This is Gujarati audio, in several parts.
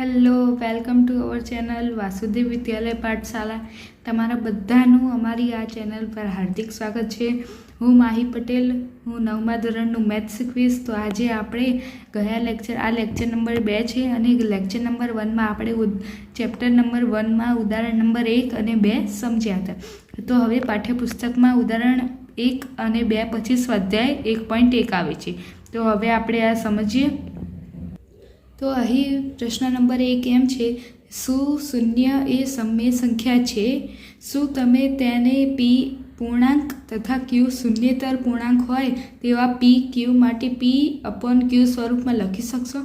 Hello welcome to our channel Vasudev Vidyalaya Pathshala તમારા બધાનું અમારી આ ચેનલ પર હાર્દિક સ્વાગત છે. હું માહી પટેલ, હું નવમા ધોરણનું મેથ્સ શીખવીશ તો આજે આપણે ગયા લેક્ચર આ લેક્ચર નંબર બે છે અને લેક્ચર નંબર વનમાં આપણે ચેપ્ટર નંબર વનમાં ઉદાહરણ નંબર એક અને બે સમજ્યા હતા. તો હવે પાઠ્યપુસ્તકમાં ઉદાહરણ એક અને બે પછી સ્વાધ્યાય એક પોઈન્ટ એક આવે છે. તો હવે આપણે આ સમજીએ. તો અહીં પ્રશ્ન નંબર એક એમ છે, શું શૂન્ય એ સમય સંખ્યા છે? શું તમે તેને પી પૂર્ણાંક તથા ક્યુ શૂન્યતર પૂર્ણાંક હોય તેવા પી ક્યુ માટે પી અપોન ક્યુ સ્વરૂપમાં લખી શકશો?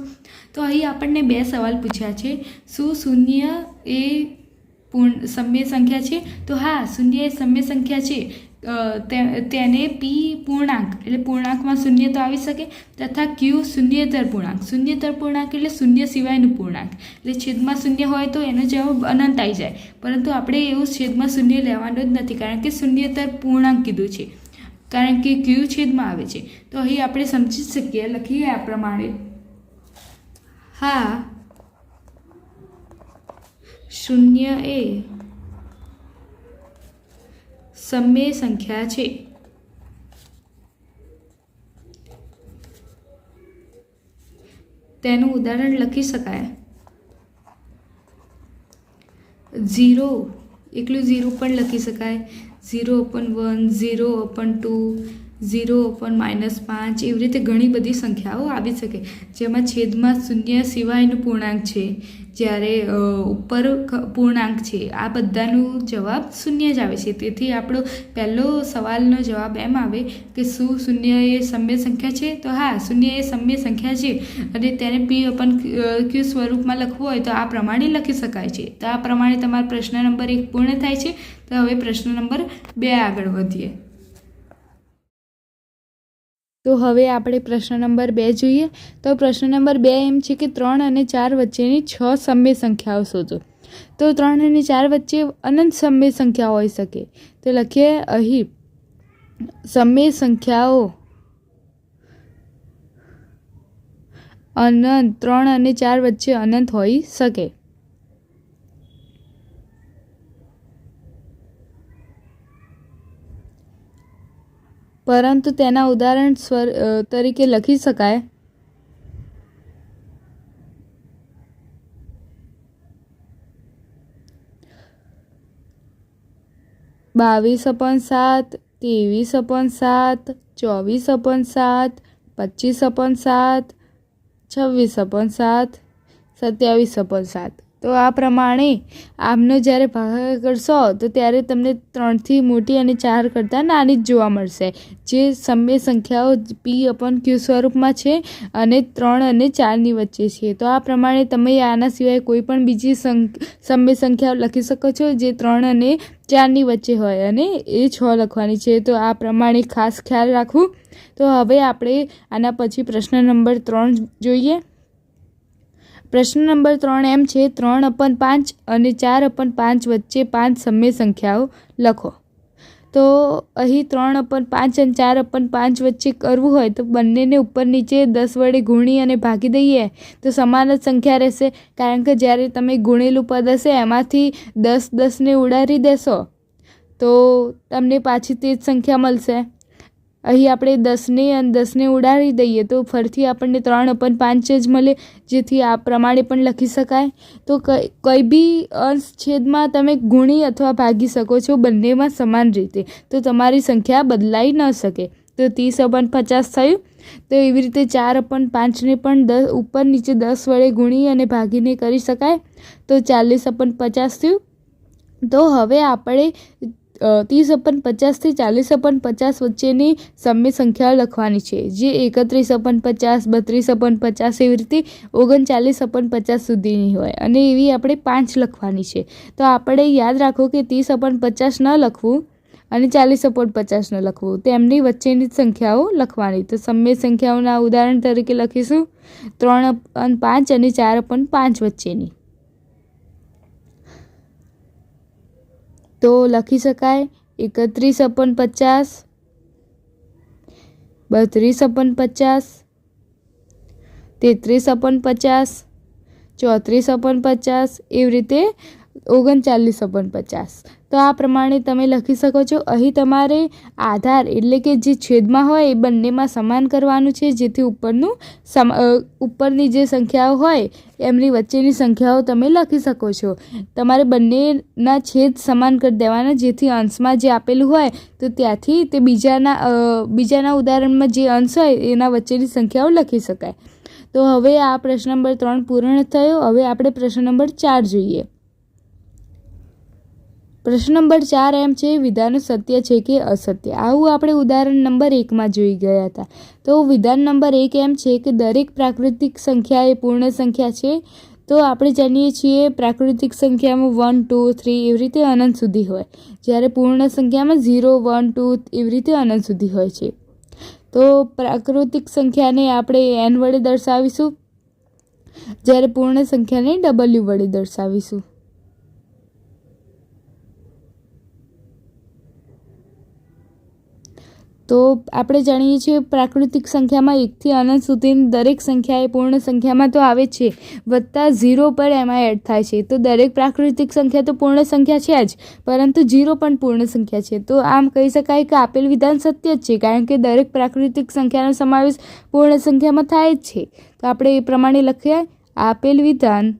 તો અહીં આપણને બે સવાલ પૂછ્યા છે. શું શૂન્ય એ પૂર્ણ સમય સંખ્યા છે? તો હા, શૂન્ય એ સમય સંખ્યા છે. તેને પી પૂર્ણાંક, એટલે પૂર્ણાંકમાં શૂન્ય તો આવી શકે, તથા ક્યુ શૂન્યતર પૂર્ણાંક. શૂન્યતર પૂર્ણાંક એટલે શૂન્ય સિવાયનું પૂર્ણાંક. એટલે છેદમાં શૂન્ય હોય તો એનો જવાબ અનંત આવી જાય. પરંતુ આપણે એવું છેદમાં શૂન્ય લેવાનું જ નથી, કારણ કે શૂન્યતર પૂર્ણાંક કીધું છે. કારણ કે ક્યુ છેદમાં આવે છે. તો અહીં આપણે સમજી શકીએ, લખીએ આ પ્રમાણે. હા. શૂન્ય એ સમય સંખ્યા છે. તેનું ઉદાહરણ લખી શકાય. ઝીરો એકલું ઝીરો પણ લખી શકાય. Zero upon one, zero upon two zero upon minus પાંચ એવી રીતે ઘણી બધી સંખ્યાઓ આવી શકે. જેમાં છેદમાં શૂન્ય સિવાયનું પૂર્ણાંક છે. જ્યારે ઉપર પૂર્ણાંક છે, આ બધાનું જવાબ શૂન્ય જ આવે છે. તેથી આપણો પહેલો સવાલનો જવાબ એમ આવે કે શું શૂન્ય એ સમય સંખ્યા છે? તો હા, શૂન્ય એ સમ્ય સંખ્યા છે. અને તેને પી અપન ક્યુ સ્વરૂપમાં લખવું હોય તો આ પ્રમાણે લખી શકાય છે. તો આ પ્રમાણે તમારો પ્રશ્ન નંબર એક પૂર્ણ થાય છે. તો હવે પ્રશ્ન નંબર બે આગળ વધીએ. તો હવે આપણે પ્રશ્ન નંબર બે જોઈએ. તો પ્રશ્ન નંબર બે એમ છે કે ત્રણ અને ચાર વચ્ચેની છ સમય સંખ્યાઓ શોધો. તો ત્રણ અને ચાર વચ્ચે અનંત સમય સંખ્યા હોઈ શકે. તો લખીએ અહીં. સમય સંખ્યાઓ. અનંત, ત્રણ અને ચાર વચ્ચે અનંત હોઈ શકે. પરંતુ તેના ઉદાહરણ સ્વર તરીકે લખી શકાય. બાવીસ અપન સાત ત્રેવીસ અપન સાત ચોવીસ અપન સાત પચીસ અપન સાત છવ્વીસ અપન સાત સત્યાવીસ અપન સાત તો આ પ્રમાણે આમનો જ્યારે ભાગાકાર કરશો, તો ત્યારે તમને ત્રણથી મોટી અને ચાર કરતાં નાની જ જોવા મળશે. જે સમય સંખ્યાઓ પી અપન ક્યુ સ્વરૂપમાં છે અને ત્રણ અને ચારની વચ્ચે છે. તો આ પ્રમાણે તમે આના સિવાય કોઈ પણ બીજી સમય સંખ્યાઓ લખી શકો છો જે ત્રણ અને ચારની વચ્ચે હોય અને એ છ લખવાની છે. તો આ પ્રમાણે ખાસ ખ્યાલ રાખવું. તો હવે આપણે આના પછી પ્રશ્ન નંબર ત્રણ જોઈએ. પ્રશ્ન નંબર ત્રણ એમ છે, ત્રણ અપન પાંચ અને ચાર અપન પાંચ વચ્ચે પાંચ સમય સંખ્યાઓ લખો. તો અહીં ત્રણ અપન પાંચ અને ચાર અપન પાંચ વચ્ચે કરવું હોય તો બંનેને ઉપર નીચે દસ વડે ગુણી અને ભાગી દઈએ તો સમાન જ સંખ્યા રહેશે. કારણ કે જ્યારે તમે ગુણેલું પદ હશે, એમાંથી દસ દસને ઉડાડી દેશો, તો તમને પાછી તે જ સંખ્યા મળશે. અહીં આપણે દસને અને દસને ઉડાડી દઈએ તો ફરીથી આપણને ત્રણ અપન પાંચ જ મળે, જેથી આ પ્રમાણે પણ લખી શકાય. તો કઈ બી અંશ છેદમાં તમે ગુણી અથવા ભાગી શકો છો બંનેમાં સમાન રીતે. તો તમારી સંખ્યા બદલાઈ ન શકે. તો ત્રીસ અપન પચાસ થયું. તો એવી રીતે ચાર અપન પાંચને પણ દસ ઉપર નીચે દસ વડે ગુણી અને ભાગીને કરી શકાય. તો ચાલીસ અપન પચાસ થયું. તો હવે આપણે ત્રીસ અપન પચાસથી ચાલીસ અપન પચાસ વચ્ચેની સમ્ય સંખ્યાઓ લખવાની છે. જે એકત્રીસ અપન પચાસ, બત્રીસ અપન પચાસ એવી રીતે ઓગણચાલીસ અપન પચાસ સુધીની હોય અને એવી આપણે પાંચ લખવાની છે. તો આપણે યાદ રાખો કે ત્રીસ અપન પચાસ ન લખવું અને ચાલીસ અપન પચાસ ન લખવું તેમની વચ્ચેની સંખ્યાઓ લખવાની. તો સમ્ય સંખ્યાઓના ઉદાહરણ તરીકે લખીશું. ત્રણ અપન પાંચ અને ચાર અપન પાંચ વચ્ચેની. તો લખી શકાય એકત્રીસ અપન પચાસ, બત્રીસ અપન પચાસ, તેત્રીસ અપન પચાસ, ચોત્રીસ અપન પચાસ, એવી રીતે ઓગણચાલીસ અપન પચાસ. તો આ પ્રમાણે તમે લખી શકો છો, અહીં તમારે આધાર એટલે કે જે છેદમાં હોય એ બંનેમાં સમાન કરવાનું છે, જેથી ઉપરનું ઉપરની જે સંખ્યાઓ હોય, એમની વચ્ચેની સંખ્યાઓ તમે લખી શકો છો. તમારે બંનેના છેદ સમાન કરી દેવાના, જેથી અંશમાં જે આપેલું હોય, તો ત્યાંથી તે બીજાના બીજાના ઉદાહરણમાં જે અંશ હોય, એના વચ્ચેની સંખ્યાઓ લખી શકાય. તો હવે આ પ્રશ્ન નંબર ત્રણ પૂર્ણ થયો, હવે આપણે પ્રશ્ન નંબર ચાર જોઈએ. પ્રશ્ન નંબર ચાર એમ છે, વિધાન સત્ય છે કે અસત્ય? આવું આપણે ઉદાહરણ નંબર એકમાં જોઈ ગયા હતા. તો વિધાન નંબર એક એમ છે કે દરેક પ્રાકૃતિક સંખ્યા એ પૂર્ણ સંખ્યા છે. તો આપણે જાણીએ છીએ પ્રાકૃતિક સંખ્યામાં વન ટુ થ્રી એવી રીતે અનંત સુધી હોય. જ્યારે પૂર્ણ સંખ્યામાં ઝીરો વન ટુ એવી રીતે અનંત સુધી હોય છે. તો પ્રાકૃતિક સંખ્યાને આપણે એન વડે દર્શાવીશું. જ્યારે પૂર્ણ સંખ્યાને ડબલ્યુ વડે દર્શાવીશું. તો આપણે જાણીએ છીએ પ્રાકૃતિક સંખ્યામાં એકથી અનંત સુધીની દરેક સંખ્યા એ પૂર્ણ સંખ્યામાં તો આવે છે. વત્તા ઝીરો પર એમાં એડ થાય છે. તો દરેક પ્રાકૃતિક સંખ્યા તો પૂર્ણ સંખ્યા છે જ, પરંતુ ઝીરો પણ પૂર્ણ સંખ્યા છે. તો આમ કહી શકાય કે આપેલ વિધાન સત્ય જ છે, કારણ કે દરેક પ્રાકૃતિક સંખ્યાનો સમાવેશ પૂર્ણ સંખ્યામાં થાય જ છે. તો આપણે એ પ્રમાણે લખીએ, આપેલ વિધાન.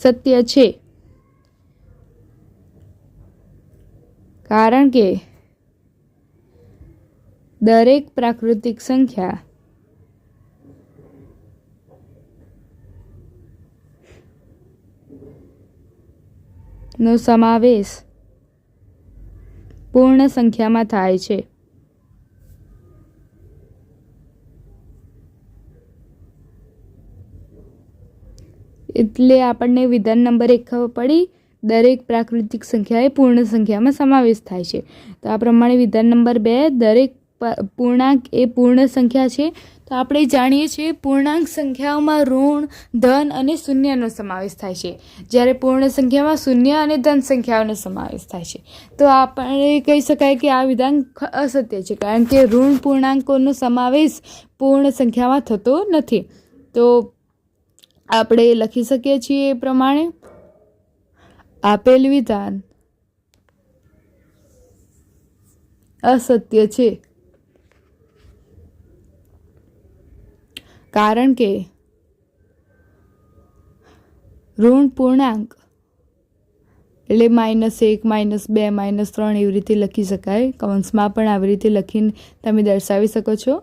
સત્ય છે. કારણ કે દરેક પ્રાકૃતિક સંખ્યા નો સમાવેશ પૂર્ણ સંખ્યામાં થાય છે. એટલે આપણને વિધાન નંબર એક ખબર પડી દરેક પ્રાકૃતિક સંખ્યાએ પૂર્ણ સંખ્યામાં સમાવેશ થાય છે. તો આ પ્રમાણે વિધાન નંબર બે, દરેક પૂર્ણાંક એ પૂર્ણ સંખ્યા છે. તો આપણે જાણીએ છીએ પૂર્ણાંક સંખ્યાઓમાં ઋણ, ધન અને શૂન્યનો સમાવેશ થાય છે. જ્યારે પૂર્ણ સંખ્યામાં શૂન્ય અને ધન સંખ્યાઓનો સમાવેશ થાય છે. તો આપણે કહી શકાય કે આ વિધાન અસત્ય છે, કારણ કે ઋણ પૂર્ણાંકોનો સમાવેશ પૂર્ણ સંખ્યામાં થતો નથી. તો આપણે લખી શકીએ છીએ એ પ્રમાણે આપેલ વિધાન અસત્ય છે. કારણ કે ઋણ પૂર્ણાંક એટલે માઇનસ એક, માઇનસ બે, માઇનસ ત્રણ એવી રીતે લખી શકાય. કૌંસમાં પણ આવી રીતે લખીને તમે દર્શાવી શકો છો.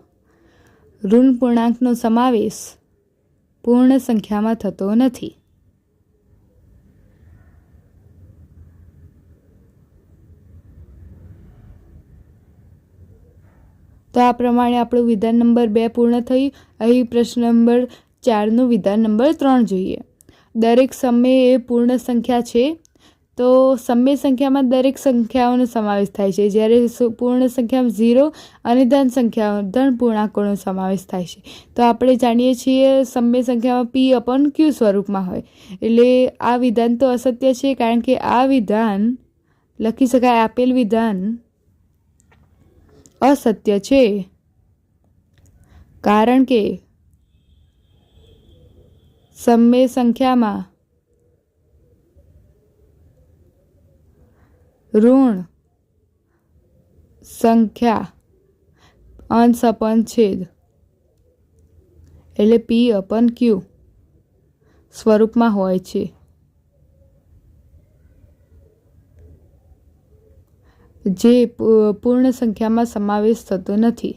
ઋણ પૂર્ણાંકનો સમાવેશ પૂર્ણ સંખ્યામાં થતો નથી. તો આ પ્રમાણે આપણું વિધાન નંબર બે પૂર્ણ થયું અહીં પ્રશ્ન નંબર ચારનું વિધાન નંબર ત્રણ જોઈએ. દરેક સમય એ પૂર્ણ સંખ્યા છે. તો સમય સંખ્યામાં દરેક સંખ્યાઓનો સમાવેશ થાય છે. જ્યારે પૂર્ણ સંખ્યામાં ઝીરો અને ધન સંખ્યાઓ ધન પૂર્ણાંકોનો સમાવેશ થાય છે. તો આપણે જાણીએ છીએ સમય સંખ્યામાં પી અપન ક્યુ સ્વરૂપમાં હોય. એટલે આ વિધાન તો અસત્ય છે, કારણ કે આ વિધાન, લખી શકાય, આપેલ વિધાન અસત્ય છે. કારણ કે સમય સંખ્યામાં ઋણ સંખ્યા અંશ અપન છેદ એટલે પી અપન ક્યુ સ્વરૂપમાં હોય છે. જે પૂર્ણ સંખ્યામાં સમાવેશ થતો નથી.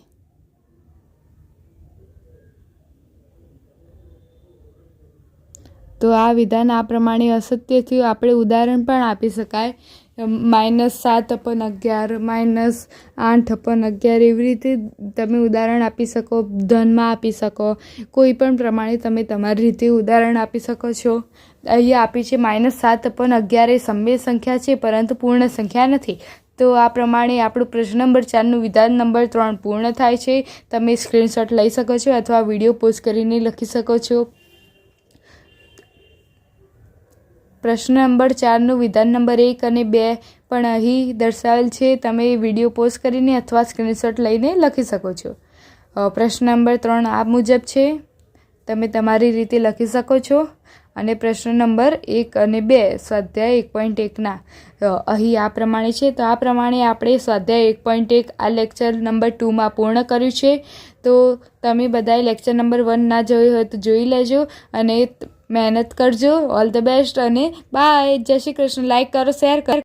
તો આ વિધાન આ પ્રમાણે અસત્ય થયું. આપણે ઉદાહરણ પણ આપી શકાય. માઇનસ સાત અપન અગિયાર, માઇનસ આઠ અપન અગિયાર એવી રીતે તમે ઉદાહરણ આપી શકો, ધનમાં આપી શકો. કોઈ પણ પ્રમાણે તમે તમારી રીતે ઉદાહરણ આપી શકો છો. અહીંયા આપી છે માઇનસ સાત અપન અગિયાર એ સમય સંખ્યા છે, પરંતુ પૂર્ણ સંખ્યા નથી. તો આ પ્રમાણે આપણું પ્રશ્ન નંબર ચારનું વિધાન નંબર ત્રણ પૂર્ણ થાય છે. તમે સ્ક્રીનશોટ લઈ શકો છો અથવા વીડિયો પોસ્ટ કરીને લખી શકો છો. પ્રશ્ન નંબર ચારનું વિધાન નંબર એક અને બે પણ અહીં દર્શાવેલ છે. તમે વીડિયો પોસ્ટ કરીને અથવા સ્ક્રીનશોટ લઈને લખી શકો છો. પ્રશ્ન નંબર ત્રણ આ મુજબ છે. તમે તમારી રીતે લખી શકો છો. અને પ્રશ્ન નંબર એક અને બે, સ્વાધ્યાય એક પોઈન્ટ એકના અહીં આ પ્રમાણે છે. તો આ પ્રમાણે આપણે સ્વાધ્યાય એક પોઈન્ટ એક આ લેક્ચર નંબર ટુમાં પૂર્ણ કર્યું છે. તો તમે બધાએ લેક્ચર નંબર વન ના જોયું હોય તો જોઈ લેજો અને મહેનત કરજો. ઓલ ધ બેસ્ટ અને બાય જય શ્રી કૃષ્ણ. લાઈક કરો શેર કરો.